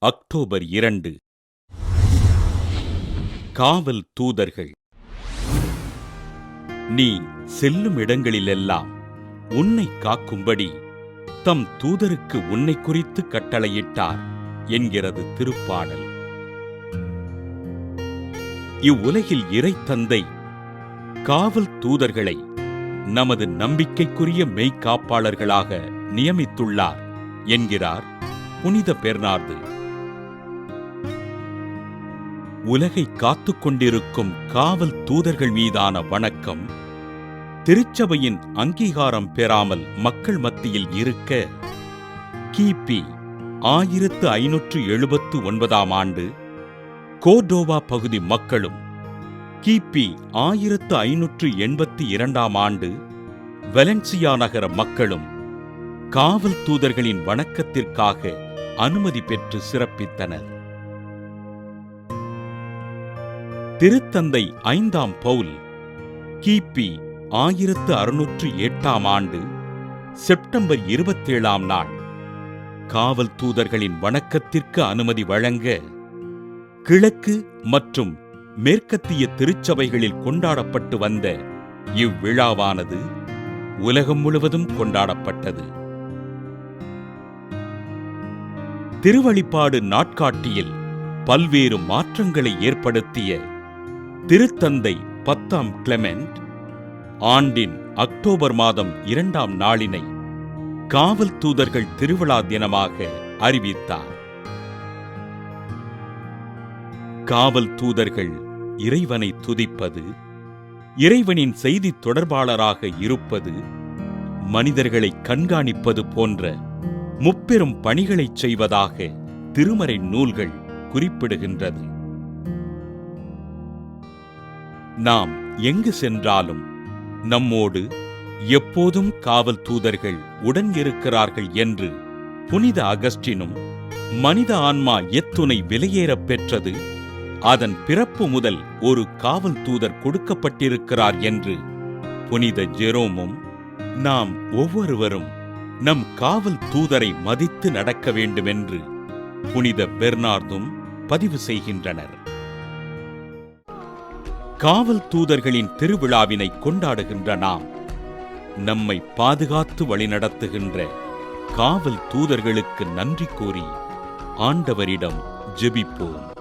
October இரண்டு. காவல் தூதர்கள். நீ செல்லும் இடங்களிலெல்லாம் உன்னை காக்கும்படி தம் தூதருக்கு உன்னை குறித்து கட்டளையிட்டார் என்கிறது திருப்பாடல். இவ்வுலகில் இறைத்தந்தை காவல் தூதர்களை நமது நம்பிக்கைக்குரிய மெய்க்காப்பாளர்களாக நியமித்துள்ளார் என்கிறார் புனித பெர்னார்து உலகை காத்து கொண்டிருக்கும் காவல் தூதர்கள் மீதான வணக்கம். திருச்சபையின் அங்கீகாரம் பெறாமல் மக்கள் மத்தியில் இருக்க கிபி ஆயிரத்து ஐநூற்று எழுபத்து ஒன்பதாம் ஆண்டு கோர்டோவா பகுதி மக்களும் கிபி ஆயிரத்து ஐநூற்று எண்பத்தி இரண்டாம் ஆண்டு வெலன்சியா நகர மக்களும் காவல் தூதர்களின் வணக்கத்திற்காக அனுமதி பெற்று சிறப்பித்தனர். திருத்தந்தை ஐந்தாம் பவுல் கிபி ஆயிரத்து அறுநூற்று எட்டாம் ஆண்டு செப்டம்பர் இருபத்தேழாம் நாள். காவல் தூதர்களின் வணக்கத்திற்கு அனுமதி வழங்க கிழக்கு மற்றும் மேற்கத்திய திருச்சபைகளில் கொண்டாடப்பட்டு வந்த இவ்விழாவானது உலகம் முழுவதும் கொண்டாடப்பட்டது. திருவழிப்பாடு நாட்காட்டியில் பல்வேறு மாற்றங்களை ஏற்படுத்திய திருத்தந்தை பத்தாம் கிளெமெண்ட் ஆண்டின் அக்டோபர் மாதம் இரண்டாம் நாளினை காவல் தூதர்கள் திருவிழா தினமாக அறிவித்தார். காவல் தூதர்கள் இறைவனை துதிப்பது இறைவனின் செய்தி தொடர்பாளராக இருப்பது மனிதர்களை கண்காணிப்பது போன்ற முப்பெரும் பணிகளைச் செய்வதாக திருமறை நூல்கள் குறிப்பிடுகின்றது. நாம் எங்கு சென்றாலும் நம்மோடு எப்போதும் காவல் தூதர்கள் உடன் இருக்கிறார்கள் என்று புனித அகஸ்டினும் மனித ஆன்மா எத்துணை விலையேறப் பெற்றது. அதன் பிறப்பு முதல் ஒரு காவல் தூதர் கொடுக்கப்பட்டிருக்கிறார் என்று புனித ஜெரோமும் நாம் ஒவ்வொருவரும் நம் காவல் தூதரை மதித்து நடக்க வேண்டுமென்று புனித பெர்னார்தும் பதிவு செய்கின்றனர். காவல் தூதர்களின் திருவிழாவினை கொண்டாடுகின்ற நாம் நம்மை பாதுகாத்து வழிநடத்துகின்ற காவல் தூதர்களுக்கு நன்றி கூறி ஆண்டவரிடம் ஜெபிப்போம்.